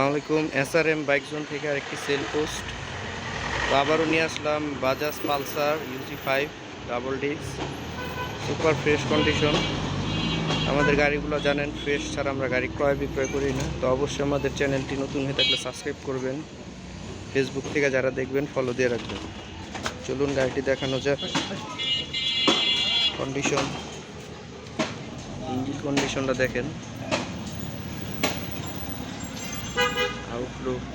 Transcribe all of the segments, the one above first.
আলাইকুম। SRM bike zone থেকে আরেকটি সেল পোস্ট তো আবারও নিয়ে আসলাম Bajaj Pulsar UG five double disc super fresh condition আমাদের গাড়িগুলো জানেন ফ্রেশ ছাড়া আমরা গাড়ি ক্রয় বিক্রয় করি না। তো অবশ্যই আমাদের চ্যানেলটি নতুন হয়ে থাকলে সাবস্ক্রাইব করবেন। ফেসবুক থেকে যারা দেখবেন ফলো দিয়ে রাখবেন। চলুন গাড়িটি দেখানো যাক। কন্ডিশন ইঞ্জিন কন্ডিশনটা দেখেন। আউটলুক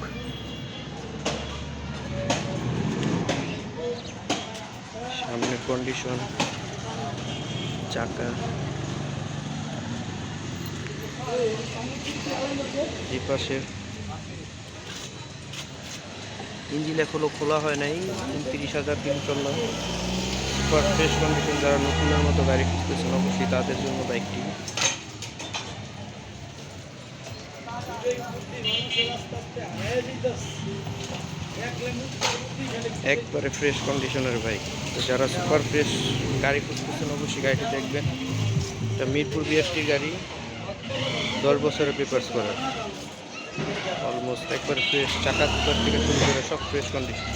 সামনের কন্ডিশন চাকা। এই পাশে ইঞ্জিন এখনও খোলা হয় নাই, উনত্রিশ হাজার তিনশো সুপার ফ্রেশ কন্ডিশন যারা নতুনের মতো গাড়ি খুঁজতেছেন, অবশ্যই তাদের জন্য বাইকটি একবারে ফ্রেশ কন্ডিশনের বাইক তো যারা সুপার ফ্রেশ গাড়ি খুঁজতেছেন, অবশ্যই গাড়িটি দেখবেন। এটা মিরপুর বিএসটির গাড়ি। দশ বছরের পেপার্স করা। অলমোস্ট একবারে ফ্রেশ চাকা চুকার থেকে শুরু করে সব ফ্রেশ কন্ডিশন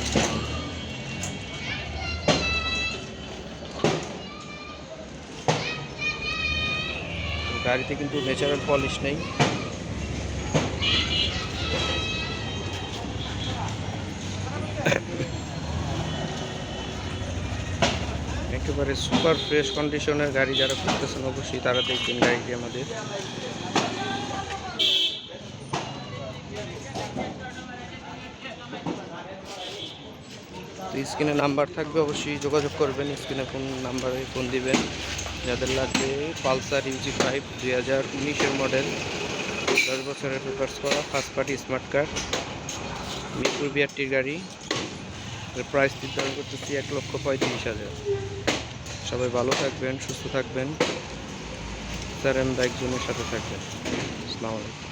গাড়িতে কিন্তু ন্যাচারাল পলিশ নেই। একেবারে সুপার ফ্রেশ কন্ডিশনের গাড়ি যারা করতেছেন অবশ্যই তারা দেখবেন গাড়িটি আমাদের। স্ক্রিনে নাম্বার থাকবে, অবশ্যই যোগাযোগ করবেন, স্ক্রিনে কোন নাম্বারে ফোন দিবেন। যাদের লাগবে পালসার ইউজি ফাইভ দুই হাজার উনিশের মডেল, দশ বছরের পেপার্স করা first party smart card Mirpur বিআরটির গাড়ি। প্রাইস নির্ধারণ করতেছি এক লক্ষ পঁয়ত্রিশ হাজার। সবাই ভালো থাকবেন সুস্থ থাকবেন। স্যার এম বাইক জোনের সাথে থাকবেন। আসসালামু আলাইকুম।